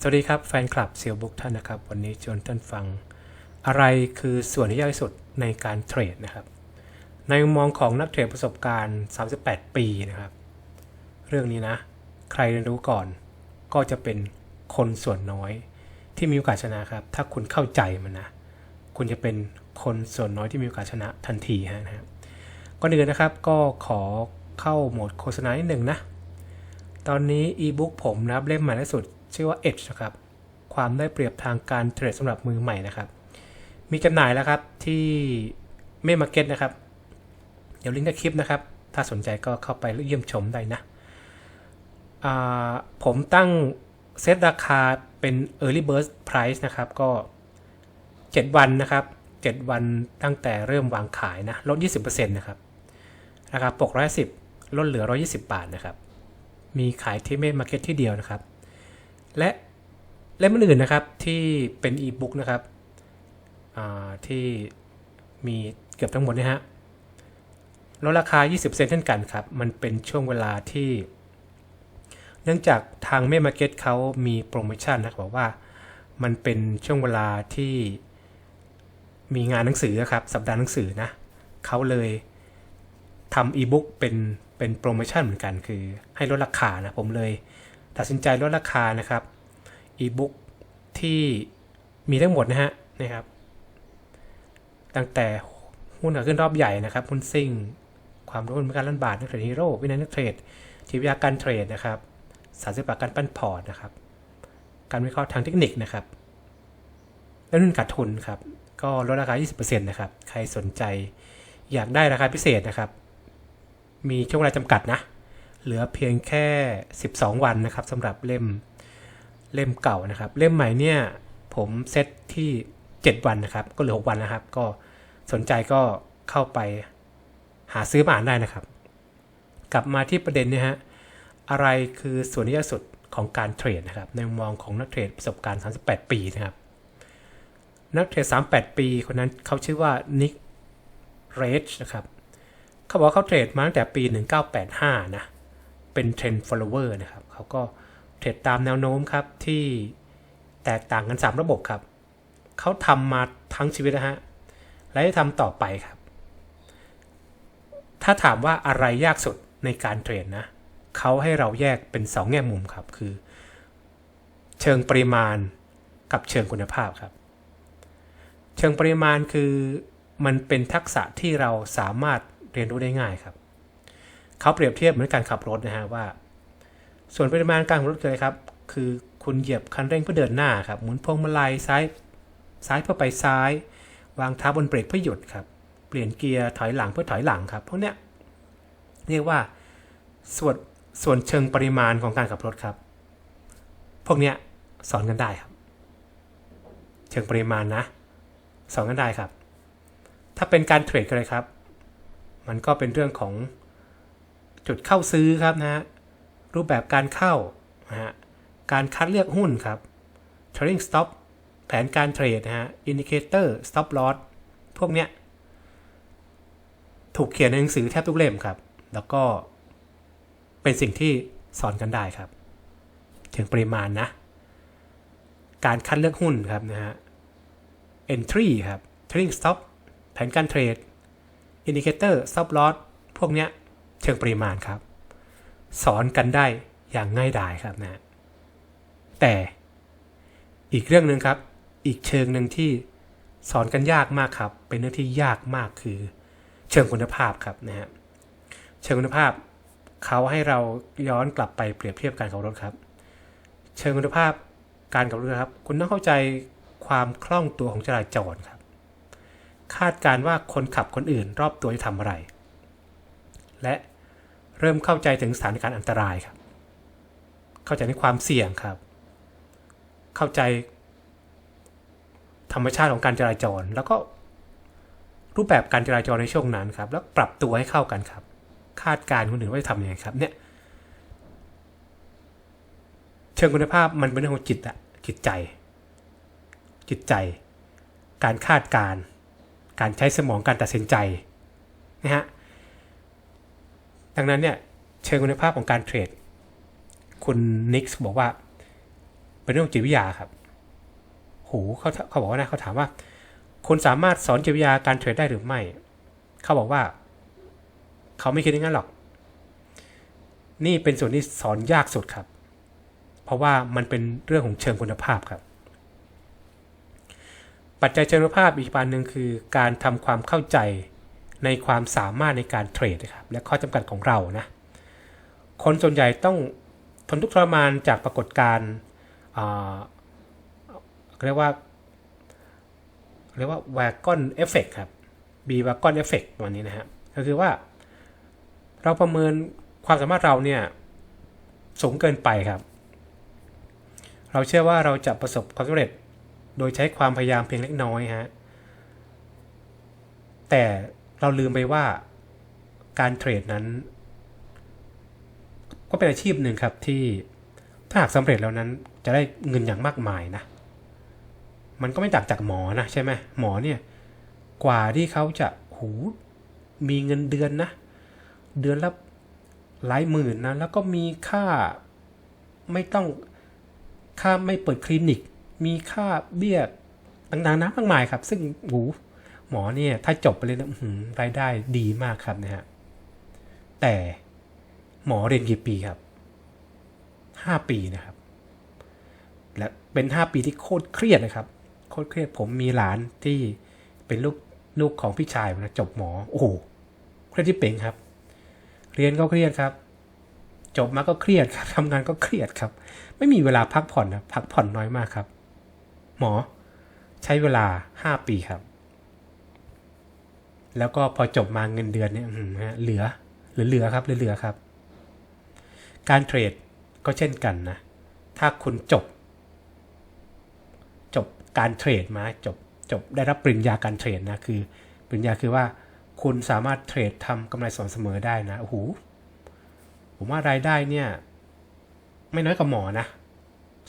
สวัสดีครับแฟนคลับเซียวบุ๊กท่านนะครับ วันนี้ชวนท่านฟัง อะไรคือส่วนที่ยากที่สุดในการเทรดนะครับ ในมุมมองของนักเทรดประสบการณ์ 38 ปีนะครับ เรื่องนี้นะ ใครเรียนรู้ก่อน ก็จะเป็นคนส่วนน้อย ที่มีโอกาสชนะครับ ถ้าคุณเข้าใจมันนะ คุณจะเป็นคนส่วนน้อยที่มีโอกาสชนะทันทีฮะนะครับก่อนอื่นนะครับก็ขอเข้าโหมดโฆษณาหนึ่งนะ ตอนนี้อีบุ๊กผมนะครับเล่มใหม่ล่าสุด ชื่อว่า Edge นะครับ ความได้เปรียบทางการเทรดสำหรับมือใหม่นะครับ มีจำหน่ายแล้วครับที่เมมาร์เก็ตนะครับ เดี๋ยวลิงก์ใต้คลิปนะครับ ถ้าสนใจก็เข้าไปเยี่ยมชมได้นะผมตั้งเซตราคาเป็น Early Bird Price นะครับก็ 7 วันนะครับ 7 วันตั้งแต่เริ่มวางขายนะ ลด 20%นะครับราคาปก110 ลดเหลือ 120 บาทนะครับ มีขายที่เมดมาร์เก็ตที่เดียวนะครับ และเล่มอื่นๆนะครับที่เป็นอีบุ๊กนะครับที่มีเกือบทั้งหมดนะฮะลดราคา 20 เซนเช่นกันครับ มันเป็นช่วงเวลาที่ เนื่องจากทางเมดมาร์เก็ตเขามีโปรโมชั่นนะครับบอกว่ามันเป็นช่วงเวลาที่มีงานหนังสือครับ สัปดาห์หนังสือนะเขาเลยทำอีบุ๊กเป็นเป็นโปรโมชั่นเหมือนกัน คือให้ลดราคานะ ผมเลย ตัดสินใจลดราคานะครับอีบุ๊กที่มีทั้งหมดนะฮะนะครับ ตั้งแต่หุ้นขาขึ้นรอบใหญ่นะครับหุ้นซิ่ง ความรู้ในการลั่นบาทนักเทรดฮีโร่วินัยนักเทรดทีวิทยาการเทรดนะครับสารศิลปะการปั้นพอร์ตนะครับ การวิเคราะห์ทางเทคนิคนะครับ แล้วนุ่นขาดทุนครับ ก็ลดราคา 20%นะครับ ใครสนใจอยากได้ราคาพิเศษนะครับ มีช่วงเวลาจำกัดนะ เหลือเพียงแค่ 12 วันนะครับสำหรับเล่มเล่มเก่านะครับ เล่มใหม่เนี่ยผมเซตที่ 7 วันนะครับ ก็เหลือ 6 วันนะครับ ก็สนใจก็เข้าไปหาซื้อมาอ่านได้นะครับ กลับมาที่ประเด็นเนี่ยฮะอะไรคือส่วนที่สุดของการเทรดนะครับ ในมุมมองของนักเทรดประสบการณ์ 38 ปีนะครับ นักเทรด 38 ปีคนนั้นเขาชื่อว่านิกเรชนะครับ เขาบอกเขาเทรดมาตั้งแต่ปี 1985 นะ เป็นเทรนด์ follower นะครับเขาก็เทรดตามแนวโน้มครับที่แตกต่างกัน 3 ระบบครับ เขาทำมาทั้งชีวิตนะฮะ และจะทำต่อไปครับ ถ้าถามว่าอะไรยากสุดในการเทรดนะ เขาให้เราแยกเป็น 2 แง่มุมครับ คือ เชิงปริมาณกับเชิงคุณภาพครับ เชิงปริมาณคือมันเป็นทักษะที่เราสามารถเรียนรู้ได้ง่ายครับ เขาเปรียบเทียบเหมือนการขับรถนะฮะว่า ส่วนปริมาณการขับรถเลยครับ คือคุณเหยียบคันเร่งเพื่อเดินหน้าครับหมุนพวงมาลัยซ้ายซ้ายเพื่อไปซ้าย วางเท้าบนเบรกเพื่อหยุดครับ เปลี่ยนเกียร์ถอยหลังเพื่อถอยหลังครับพวกเนี้ยเรียกว่าส่วนส่วนเชิงปริมาณของการขับรถครับ พวกเนี้ยสอนกันได้ครับ เชิงปริมาณนะ สอนกันได้ครับ ถ้าเป็นการเทรดกันเลยครับ มันก็เป็นเรื่องของ จุดเข้าซื้อครับนะฮะรูปแบบการเข้านะฮะการคัดเลือกหุ้นครับ trading stop แผนการเทรดนะฮะ indicator stop loss พวกเนี้ยถูกเขียนในหนังสือแทบทุกเล่มครับ แล้วก็เป็นสิ่งที่สอนกันได้ครับ ถึงปริมาณนะ การคัดเลือกหุ้นครับนะฮะ entry ครับ trading stop แผนการเทรด indicator stop loss พวกเนี้ย เชิงปริมาณครับ สอนกันได้อย่างง่ายดายครับนะแต่อีกเรื่องหนึ่งครับ อีกเชิงหนึ่งที่สอนกันยากมากครับ เป็นเรื่องที่ยากมากคือ เชิงคุณภาพครับนะฮะเชิงคุณภาพเขาให้เราย้อนกลับไปเปรียบเทียบการขับรถครับ เชิงคุณภาพการขับรถครับ คุณต้องเข้าใจความคล่องตัวของจราจรครับ คาดการว่าคนขับคนอื่นรอบตัวจะทำอะไร และเริ่มเข้าใจถึงสถานการณ์อันตรายครับ เข้าใจในความเสี่ยงครับ เข้าใจธรรมชาติของการจราจร แล้วก็รูปแบบการจราจรในช่วงนั้นครับ แล้วปรับตัวให้เข้ากันครับ คาดการณ์คนอื่นว่าจะทำยังไงครับ เนี่ย เชิงคุณภาพมันเป็นเรื่องของจิตอะจิตใจ จิตใจ การคาดการณ์การใช้สมองการตัดสินใจนะฮะ ดังนั้นเนี่ยเชิงคุณภาพของการเทรด คุณนิกส์บอกว่าเป็นเรื่องจิตวิทยาครับโหเขาเขาบอกว่านะเขาถามว่า คุณสามารถสอนจิตวิทยาการเทรดได้หรือไม่ เขาบอกว่า เขาไม่คิดอย่างนั้นหรอก นี่เป็นส่วนที่สอนยากสุดครับ เพราะว่ามันเป็นเรื่องของเชิงคุณภาพครับ ปัจจัยเชิงคุณภาพอีกประการหนึ่งคือการทำความเข้าใจ ในความสามารถในการเทรดนะครับและข้อจำกัดของเรานะคนส่วนใหญ่ต้องทนทุกข์ทรมานจากปรากฏการณ์เรียกว่าเรียกว่า wagon effect ครับ B wagon effect วันนี้นะฮะก็คือว่าเราประเมินความสามารถเราเนี่ยสูงเกินไปครับ เราเชื่อว่าเราจะประสบความสำเร็จโดยใช้ความพยายามเพียงเล็กน้อยฮะแต่ เราลืมไปว่าการเทรดนั้น ก็เป็นอาชีพหนึ่งครับที่ถ้าหากสำเร็จแล้วนั้นจะได้เงินอย่างมากมายนะ มันก็ไม่ต่างจากหมอนะใช่ไหมหมอเนี่ย กว่าที่เขาจะหูมีเงินเดือนนะ เดือนละหลายหมื่นนะ แล้วก็มีค่าไม่ต้องค่าไม่เปิดคลินิก มีค่าเบี้ยต่างๆนะมากมายครับ ซึ่งหู หมอเนี่ยถ้าจบไปเลยนะอื้อหือรายได้ดีมากครับนะฮะแต่หมอเรียนกี่ปีครับห้าปีนะครับ และเป็นห้าปีที่โคตรเครียดนะครับ โคตรเครียดผมมีหลานที่เป็นลูกลูกของพี่ชายนะจบหมอโอ้โหเครียดที่เป่งครับ เรียนก็เครียดครับ จบมาก็เครียดครับทำงานก็เครียดครับ ไม่มีเวลาพักผ่อนนะพักผ่อนน้อยมากครับ หมอใช้เวลาห้าปีครับ แล้วก็พอจบมาเงินเดือนเนี่ยเหลือเหลือเหลือครับเหลือเหลือครับ การเทรดก็เช่นกันนะ ถ้าคุณจบ จบการเทรดมาจบจบได้รับปริญญาการเทรดนะคือปริญญาคือว่าคุณสามารถเทรดทำกำไรสม่ำเสมอได้นะโอ้โหผมว่ารายได้เนี่ย ไม่น้อยกว่าหมอนะ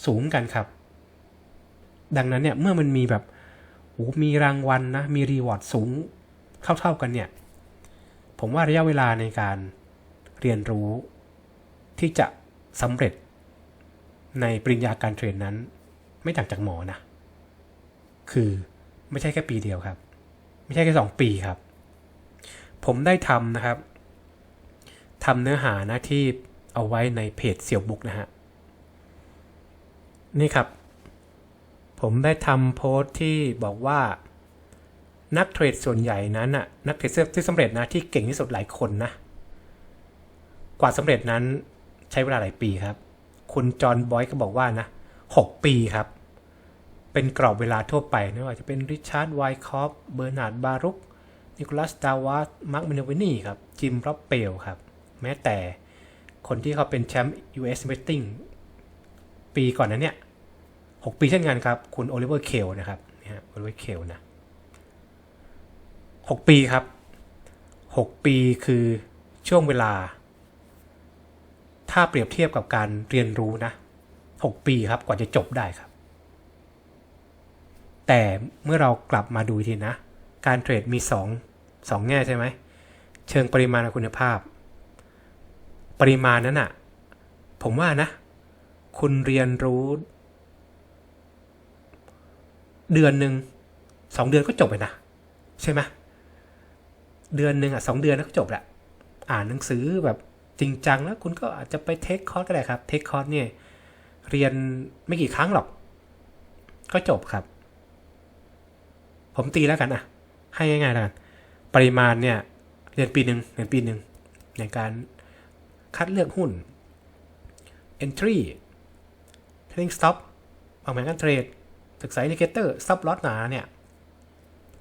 สูงกันครับ ดังนั้นเนี่ยเมื่อมันมีแบบโอ้โหมีรางวัลนะ มีรีวอร์ดสูง เท่าๆกันเนี่ย ผมว่าระยะเวลาในการเรียนรู้ที่จะสำเร็จในปริญญาการเทรดนั้น ไม่ต่างจากหมอนะ คือไม่ใช่แค่ปีเดียวครับ ไม่ใช่แค่สองปีครับ ผมได้ทำนะครับทำเนื้อหานะที่เอาไว้ในเพจเสี่ยวบุกนะฮะ นี่ครับ ผมได้ทำโพสต์ที่บอกว่า นักเทรดส่วนใหญ่นั้นน่ะนักเทรดที่สำเร็จนะที่เก่งที่สุดหลายคนนะ กว่าสำเร็จนั้นใช้เวลาหลายปีครับ คุณจอห์นบอยก็บอกว่านะหกปีครับ เป็นกรอบเวลาทั่วไปไม่ว่าจะเป็นริชาร์ดไวคอฟเบอร์นาร์ดบารุกนิโคลัสดาวาสมาร์คเมนวินี่ครับจิมร็อบเปลครับ แม้แต่คนที่เขาเป็นแชมป์ US Betting ปีก่อนนั้นเนี่ยหกปีเช่นกันครับ คุณโอลิเวอร์เคลนะครับนี่ฮะโอลิเวอร์เคลนะ หกปีครับหกปีคือช่วงเวลา ถ้าเปรียบเทียบกับการเรียนรู้นะ 6 ปีครับกว่าจะจบได้ครับ แต่เมื่อเรากลับมาดูทีนะ การเทรดมี 2 2 แง่ใช่ไหม เชิงปริมาณคุณภาพ ปริมาณนั้นอะผมว่านะ คุณเรียนรู้ เดือนหนึ่งสองเดือนก็จบไปนะ ใช่ไหม เดือนหนึ่งอะสองเดือนก็จบแหละอ่านหนังสือแบบจริงจังแล้วคุณก็อาจจะไปเทคคอร์สก็ได้ครับเทคคอร์สเนี่ยเรียนไม่กี่ครั้งหรอก ก็จบครับ ผมตีแล้วกันอะ ให้ง่ายๆแล้วกัน ปริมาณเนี่ย เรียนปีหนึ่งเรียนปีหนึ่งในการคัดเลือกหุ้น entry trading stop วางแผนการเทรดศึกษา indicator stop loss หนาเนี่ย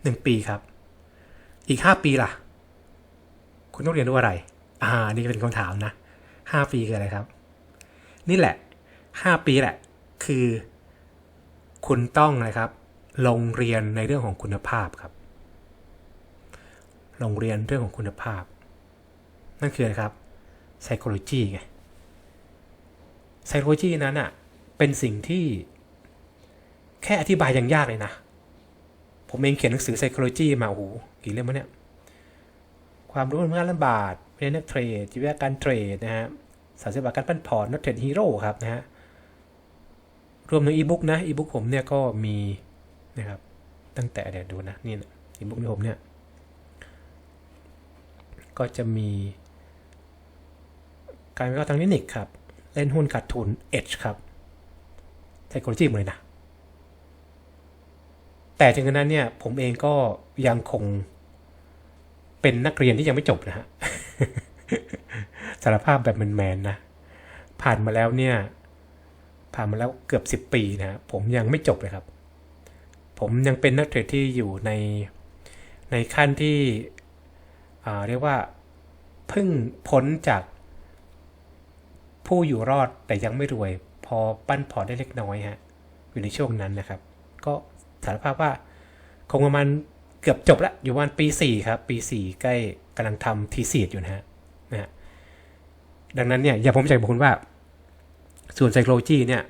หนึ่งปีครับ อีกห้าปีล่ะ คุณต้องเรียนรู้อะไร อ่า นี่เป็นคำถามนะห้าปีคืออะไรครับ นี่แหละห้าปีแหละ คือ คุณต้องนะครับ ลงเรียนในเรื่องของคุณภาพครับ ลงเรียนเรื่องของคุณภาพ นั่นคืออะไรครับ psychology ไง psychology นั้นอะเป็นสิ่งที่แค่อธิบายยังยากเลยนะ ผมเองเขียนหนังสือ psychology มาโอ้โห กี่เล่มวะเนี่ย ความรู้เรื่องการบาทเรียนนักเทรดจิตวิทยาการเทรดนะฮะสารสกัดการปั้นพอร์ตนักเทรดฮีโร่ครับนะฮะ รวมถึงอีบุ๊กนะอีบุ๊กผมเนี่ยก็มีนะครับ ตั้งแต่เดี๋ยวดูนะนี่นะอีบุ๊กของผมเนี่ย ก็จะมี การวิเคราะห์ทางเทคนิคครับ เล่นหุ้นขาดทุน Edge ครับไซโคโลจีหมดเลยนะ แต่ถึงนาดนั้นเนี่ย ผมเองก็ยังคงเป็นนักเรียนที่ยังไม่จบนะฮะสารภาพแบบแมนๆนะ ผ่านมาแล้วเนี่ย ผ่านมาแล้วเกือบ10ปีนะผมยังไม่จบเลยครับ ผมยังเป็นนักเทรดที่อยู่ในในขั้นที่เรียกว่าเพิ่งพ้นจากผู้อยู่รอดแต่ยังไม่รวย พอปั้นพอได้เล็กน้อยฮะ อยู่ในช่วงนั้นนะครับ ก็ สารภาพว่า คงประมาณเกือบจบแล้วอยู่ประมาณปี4ครับปี4ใกล้กำลังทำทีซีดอยู่นะฮะนะดังนั้นเนี่ยอย่าผมจะบอกคุณว่า ส่วน psychology เนี่ย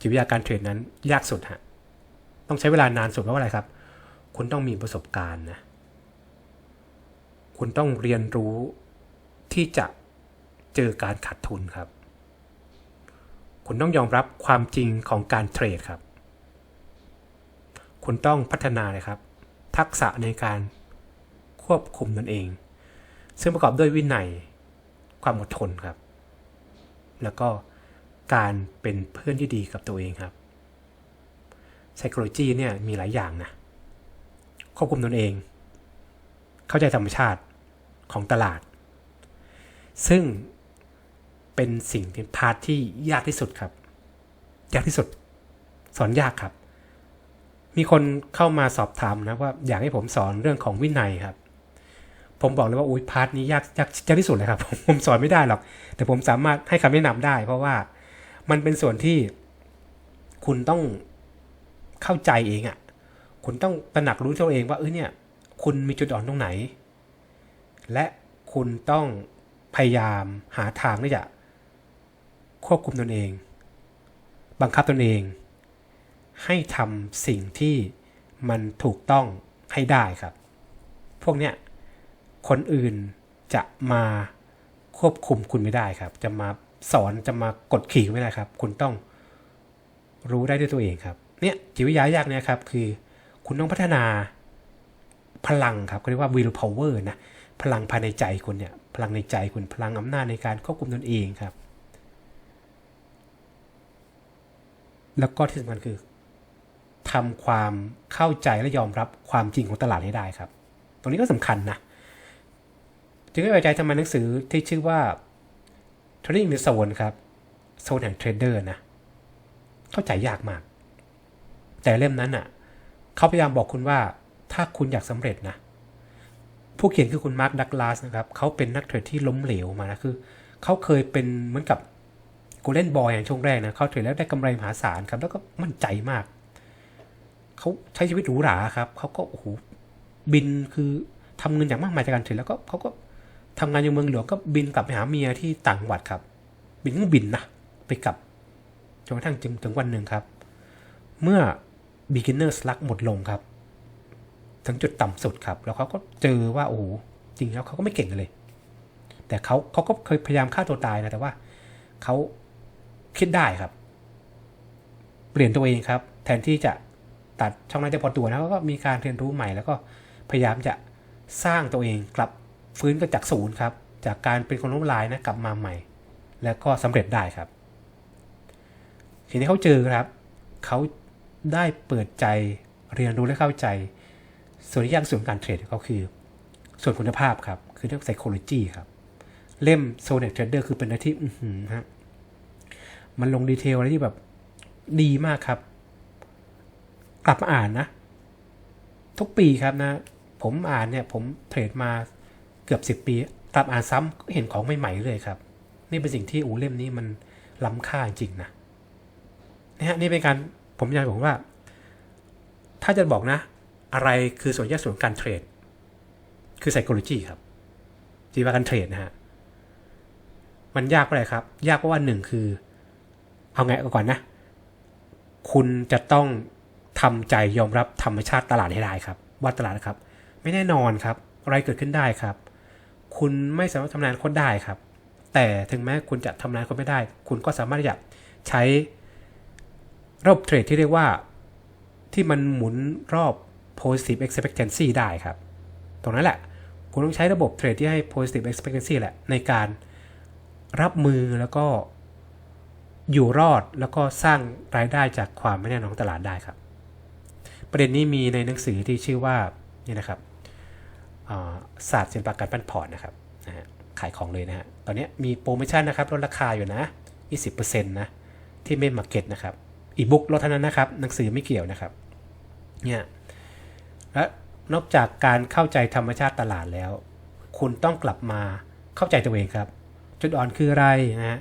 จิตวิทยาการเทรดนั้นยากสุดฮะต้องใช้เวลานานสุดเพราะอะไรครับ คุณต้องมีประสบการณ์นะคุณต้องเรียนรู้ที่จะเจอการขาดทุนครับ คุณต้องยอมรับความจริงของการเทรดครับ คุณต้องพัฒนาเลยครับ ทักษะในการควบคุมตนเอง ซึ่งประกอบด้วยวินัยความอดทนครับ แล้วก็การเป็นเพื่อนที่ดีกับตัวเองครับ psychology เนี่ยมีหลายอย่างนะ ควบคุมตนเอง เข้าใจธรรมชาติของตลาด ซึ่งเป็นสิ่งที่พาร์ทที่ยากที่สุดครับ ยากที่สุด สอนยากครับ มีคนเข้ามาสอบถามนะว่าอยากให้ผมสอนเรื่องของวินัยครับ ผมบอกเลยว่าอุ้ยพาร์ทนี้ยากยากที่สุดเลยครับผมสอนไม่ได้หรอก แต่ผมสามารถให้คำแนะนำได้ เพราะว่ามันเป็นส่วนที่คุณต้องเข้าใจเองอะ่ะ คุณต้องตระหนักรู้ตัวเองว่าเออเนี่ย คุณมีจุดอ่อนตรงไหน และคุณต้องพยายามหาทางที่จะควบคุมตนเอง บังคับตนเอง ให้ทำสิ่งที่มันถูกต้องให้ได้ครับ พวกเนี้ยคนอื่นจะมาควบคุมคุณไม่ได้ครับ จะมาสอนจะมากดขี่ไม่ได้ครับ คุณต้องรู้ได้ด้วยตัวเองครับ เนี่ยจิตวิทยายากเนี่ยครับ คือคุณต้องพัฒนาพลังครับเขาเรียกว่า will power นะพลังภายในใจคุณเนี่ย พลังในใจคุณพลังอำนาจในการควบคุมตนเองครับ แล้วก็ที่สำคัญคือ ทำความเข้าใจและยอมรับความจริงของตลาดให้ได้ครับ ตรงนี้ก็สำคัญนะ จึงไม่ไว้ใจทำไมหนังสือที่ชื่อว่า Trading the Zone ครับ โซนแห่งเทรดเดอร์นะ เข้าใจยากมาก แต่เล่มนั้นอะ เขาพยายามบอกคุณว่าถ้าคุณอยากสำเร็จนะ ผู้เขียนคือคุณมาร์คดักลาสนะครับ เขาเป็นนักเทรดที่ล้มเหลวมานะคือ เขาเคยเป็นเหมือนกับกูเล่นบอยอย่างช่วงแรกนะ เขาเทรดแล้วได้กำไรมหาศาลครับ แล้วก็มั่นใจมาก เขาใช้ชีวิตหรูหราครับเขาก็โอ้โหบินคือทำเงินอย่างมากมายจากการเทรดแล้วก็เขาก็ทำงานอยู่เมืองหลวงก็บินกลับไปหาเมียที่ต่างจังหวัดครับ บินก็บินนะไปกลับจนกระทั่งจึงถึงวันหนึ่งครับ เมื่อ beginner luck หมดลงครับถึงจุดต่ำสุดครับ แล้วเขาก็เจอว่าโอ้โหจริงแล้วเขาก็ไม่เก่งเลย แต่เขาเขาก็เคยพยายามฆ่าตัวตายนะแต่ว่าเขาคิดได้ครับ เปลี่ยนตัวเองครับ แทนที่จะ ตัดช่องนั้นจะพอตัวนะก็มีการเรียนรู้ใหม่แล้วก็พยายามจะสร้างตัวเองกลับฟื้นก็จากศูนย์ครับ จากการเป็นคนล้มลายนะกลับมาใหม่ แล้วก็สำเร็จได้ครับทีนี้เขาเจอครับ เขาได้เปิดใจเรียนรู้และเข้าใจ ส่วนที่ยากส่วนการเทรดก็คือ ส่วนคุณภาพครับ คือเรื่อง psychology ครับ เล่ม s o n e t Trader คือเป็นอะไรที่ อืฮะมันลงดีเทลอะไรที่แบบดีมากครับ กลับมาอ่านนะ ทุกปีครับนะ ผมอ่านเนี่ยผมเทรดมาเกือบ 10 ปี กลับอ่านซ้ำก็เห็นของใหม่ๆเลยครับ นี่เป็นสิ่งที่อูเล่มนี้มันล้ำค่าจริงนะนะฮะนี่เป็นการผมอยากบอกว่า ถ้าจะบอกนะ อะไรคือส่วนแยกส่วนการเทรด คือ psychology ครับจีว่าการเทรดนะฮะมันยากเพราะอะไรครับ ยากเพราะว่าหนึ่งคือ เอาไงก่อนนะ คุณจะต้อง ทำใจยอมรับธรรมชาติตลาดให้ได้ครับ ว่าตลาดนะครับ ไม่แน่นอนครับ อะไรเกิดขึ้นได้ครับ คุณไม่สามารถทำนายคนได้ครับ แต่ถึงแม้คุณจะทำนายคนไม่ได้ คุณก็สามารถที่จะใช้ระบบเทรดที่เรียกว่าที่มันหมุนรอบ positive expectancy ได้ครับ ตรงนั้นแหละ คุณต้องใช้ระบบเทรดที่ให้ positive expectancy แหละ ในการรับมือแล้วก็อยู่รอดแล้วก็สร้างรายได้จากความไม่แน่นอนตลาดได้ครับ ประเด็นนี้มีในหนังสือที่ชื่อว่านี่นะครับศาสตร์ศิลปะการปั้นพอร์ตนะครับนะฮะขายของเลยนะฮะตอนนี้มีโปรโมชั่นนะครับลดราคาอยู่นะ 20%นะที่เมนมาร์เก็ตนะครับอีบุ๊กลดเท่านั้นนะครับหนังสือไม่เกี่ยวนะครับเนี่ยและนอกจากการเข้าใจธรรมชาติตลาดแล้ว คุณต้องกลับมาเข้าใจตัวเองครับ จุดอ่อนคืออะไรนะฮะ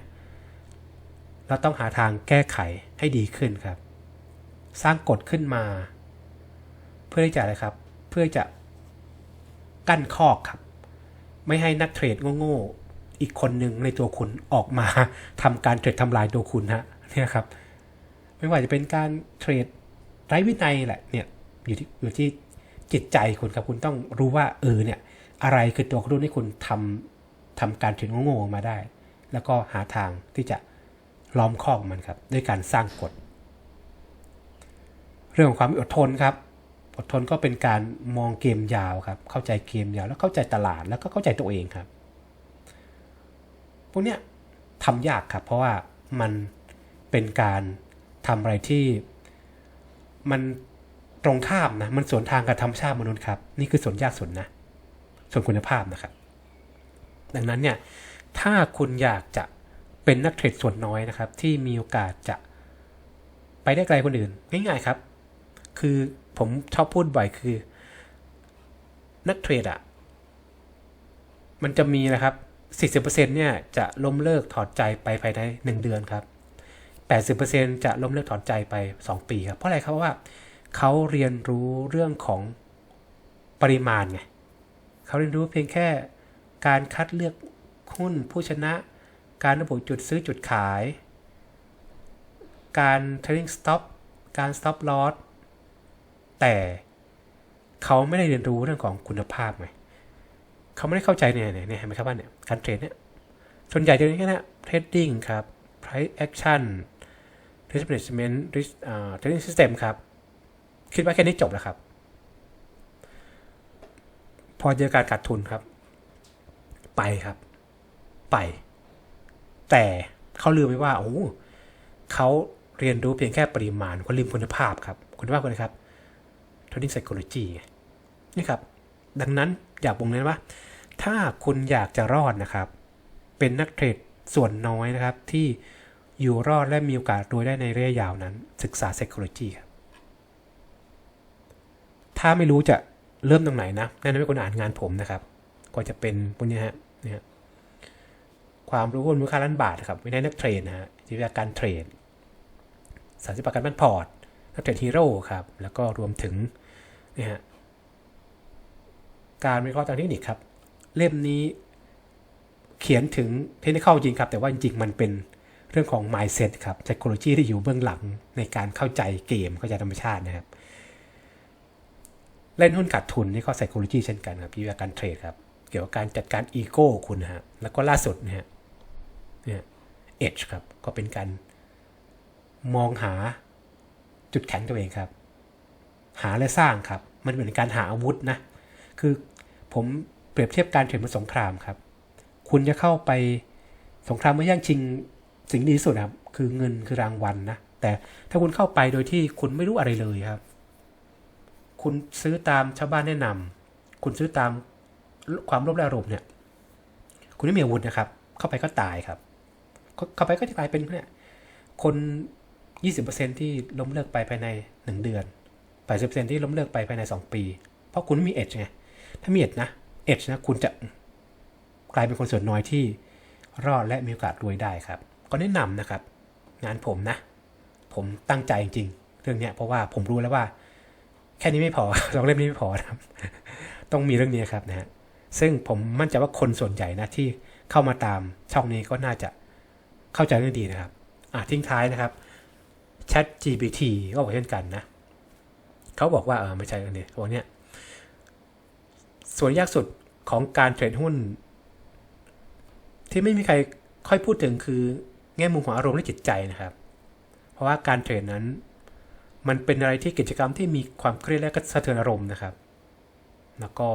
เราต้องหาทางแก้ไขให้ดีขึ้นครับ สร้างกฎขึ้นมา พื่อที่จะอะไรครับ เพื่อจะกั้นคอกครับ ไม่ให้นักเทรดโง่ๆอีกคนหนึ่งในตัวคุณออกมาทำการเทรดทำลายตัวคุณฮะเนี่ยครับ ไม่ว่าจะเป็นการเทรดไร้วินัยแหละเนี่ยอยู่ที่อยู่ที่จิตใจคุณครับคุณต้องรู้ว่าเออเนี่ยอะไรคือตัวกระตุ้นให้คุณทำทำการเทรดโง่ๆมาได้ แล้วก็หาทางที่จะล้อมคอกมันครับ ด้วยการสร้างกฎ เรื่องของความอดทนครับ อดทนก็เป็นการมองเกมยาวครับ เข้าใจเกมยาว แล้วเข้าใจตลาดแล้วก็เข้าใจตัวเองครับ พวกเนี้ยทำยากครับ เพราะว่ามันเป็นการทำอะไรที่มันตรงข้ามนะ มันสวนทางกับธรรมชาติมนุษย์ครับ นี่คือส่วนยากส่วนนะ ส่วนคุณภาพนะครับ ดังนั้นเนี่ย ถ้าคุณอยากจะเป็นนักเทรดส่วนน้อยนะครับ ที่มีโอกาสจะไปได้ไกลคนอื่นง่ายๆครับ คือ ผมชอบพูดบ่อยคือ นักเทรดอะมันจะมีนะครับ 40%เนี่ยจะล้มเลิกถอดใจไปภายใน 1 เดือนครับ 80%จะล้มเลิกถอดใจไป 2 ปีครับ เพราะอะไรครับเพราะว่าเขาเรียนรู้เรื่องของปริมาณไงเขาเรียนรู้เพียงแค่การคัดเลือกหุ้นผู้ชนะ การระบุจุดซื้อจุดขาย การ trading stop การ stop loss แต่เขาไม่ได้เรียนรู้เรื่องของคุณภาพไงเขาไม่ได้เข้าใจเนี่ยเนี่ยเห็นไหมครับว่าเนี่ยการเทรดเนี่ยส่วนใหญ่จะเรียนแค่นะ trading ครับ price action risk management risk อ่า trading system ครับ คิดว่าแค่นี้จบแล้วครับ พอเจอการขาดทุนครับ ไปครับ ไป แต่เขาลืมไปว่าโอ้เขาเรียนรู้เพียงแค่ปริมาณเขาลืมคุณภาพครับ คุณภาพคืออะไรครับ trading psychology นี่ครับ ดังนั้นอยากบอกเลยว่า ถ้าคุณอยากจะรอดนะครับ เป็นนักเทรดส่วนน้อยนะครับ ที่อยู่รอดและมีโอกาสรวยได้ในระยะยาวนั้น ศึกษา psychology ครับถ้าไม่รู้จะเริ่มตรงไหนนะแนะนำให้คุณอ่านงานผมนะครับ ก็จะเป็นพวกนี้ฮะนี่ฮะความรู้หุ้นมูลค่าล้านบาทครับวินัยนักเทรดนะฮะจิตวิทยาการเทรดสารสิประกันบ้านพอร์ตนักเทรดฮีโร่ครับ แล้วก็รวมถึง นี่ฮะการวิเคราะห์ทางเทคนิคครับ เล่มนี้เขียนถึงเทคนิคเข้าจริงครับ แต่ว่าจริงๆมันเป็นเรื่องของ mindset ครับ psychology ที่อยู่เบื้องหลังในการเข้าใจเกมเข้าใจธรรมชาตินะครับ เล่นหุ้นขาดทุนนี่ก็ psychology เช่นกันครับพี่วิธีการเทรดครับ เกี่ยวกับการจัดการอีโก้คุณนะฮะแล้วก็ล่าสุดนะฮะเนี่ย edge ครับ ก็เป็นการมองหาจุดแข็งตัวเองครับ หาและสร้างครับ มันเหมือนการหาอาวุธนะ คือผมเปรียบเทียบการเทรดเหมือนสงครามครับ คุณจะเข้าไปสงครามเมื่อย่างชิงสิ่งดีที่สุดครับ คือเงินคือรางวัลนะแต่ถ้าคุณเข้าไปโดยที่คุณไม่รู้อะไรเลยครับ คุณซื้อตามชาวบ้านแนะนำคุณซื้อตามความโลภและอารมณ์เนี่ย คุณไม่มีอาวุธนะครับ เข้าไปก็ตายครับ เข้าไปก็จะกลายเป็นเนี่ยคน 20%ที่ล้มเลิกไปภายใน 1 เดือน 80%ที่ล้มเลิกไปภายใน 2 ปี เพราะคุณไม่มีเอชไง ถ้ามีเอชนะเอชนะคุณจะกลายเป็นคนส่วนน้อยที่รอดและมีโอกาสรวยได้ครับ ก็แนะนำนะครับ งานผมนะ ผมตั้งใจจริงๆเรื่องเนี้ยเพราะว่าผมรู้แล้วว่า แค่นี้ไม่พอสองเล่มนี้ไม่พอนะครับ ต้องมีเรื่องนี้ครับนะฮะซึ่งผมมั่นใจว่าคนส่วนใหญ่นะที่เข้ามาตามช่องนี้ก็น่าจะเข้าใจเรื่องดีนะครับ อะทิ้งท้ายนะครับ Chat GPT ก็บอกเช่นกันนะ เขาบอกว่าเออไม่ใช่กันเนี่ยวันเนี้ยส่วนยากสุดของการเทรดหุ้น ที่ไม่มีใครค่อยพูดถึงคือแง่มุมของอารมณ์และจิตใจนะครับ เพราะว่าการเทรดนั้น มันเป็นอะไรที่กิจกรรมที่มีความเครียดและก็สะเทือนอารมณ์นะครับ แล้วก็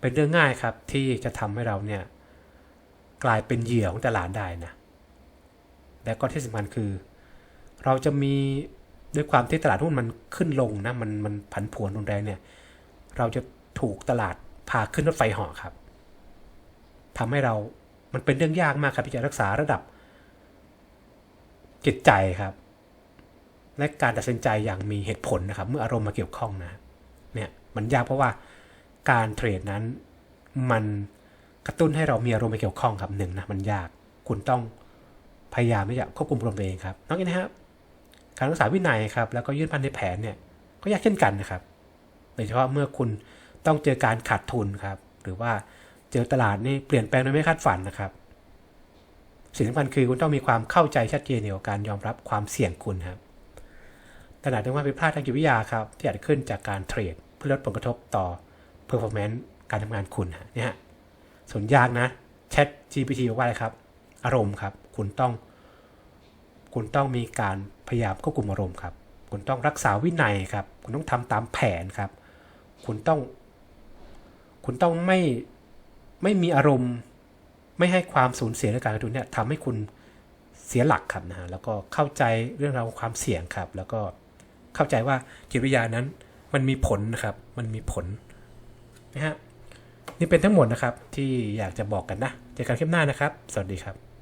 เป็นเรื่องง่ายครับที่จะทำให้เราเนี่ยกลายเป็นเหยื่อของตลาดได้นะและก็ที่สำคัญคือ เราจะมี ด้วยความที่ตลาดหุ้นมันขึ้นลงนะมันมันผันผวนรุนแรงเนี่ย เราจะถูกตลาดพาขึ้นรถไฟหาะครับทำให้เรามันเป็นเรื่องยากมากครับที่จะรักษาระดับ จิตใจครับ และการตัดสินใจอย่างมีเหตุผลนะครับ เมื่ออารมณ์มาเกี่ยวข้องนะเนี่ยมันยากเพราะว่าการเทรดนั้นมันกระตุ้นให้เรามีอารมณ์มาเกี่ยวข้องครับหนึ่งนะมันยากคุณต้องพยายามที่จะควบคุมอารมณ์ตัวเองครับนอกจากนี้นะครับ การรักษาวินัยครับแล้วก็ยื่นพันในแผนเนี่ยก็ยากเช่นกันนะครับโดยเฉพาะเมื่อคุณต้องเจอการขาดทุนครับหรือว่าเจอตลาดนี่เปลี่ยนแปลงโดยไม่คาดฝันนะครับสิ่งสำคัญคือคุณต้องมีความเข้าใจชัดเจนเกี่ยวกับการยอมรับความเสี่ยงคุณครับตลาดต้องว่าผิดพลาดทางจิตวิทยาครับที่อาจจะขึ้นจากการเทรดเพื่อลดผลกระทบต่อ performance การทำงานคุณฮะเนี่ยฮะส่วนยากนะ Chat GPT บอกว่าอะไรครับ อารมณ์ครับ คุณต้อง คุณต้องมีการพยายามควบคุมอารมณ์ครับ คุณต้องรักษาวินัยครับ คุณต้องทำตามแผนครับ คุณต้อง คุณต้องไม่ไม่มีอารมณ์ ไม่ให้ความสูญเสียในการลงทุนเนี่ยทำให้คุณเสียหลักครับนะฮะแล้วก็เข้าใจเรื่องราวความเสี่ยงครับ แล้วก็เข้าใจว่าจิตวิทยานั้นมันมีผลนะครับ มันมีผลนะฮะนี่เป็นทั้งหมดนะครับที่อยากจะบอกกันนะ เจอกันคลิปหน้านะครับ สวัสดีครับ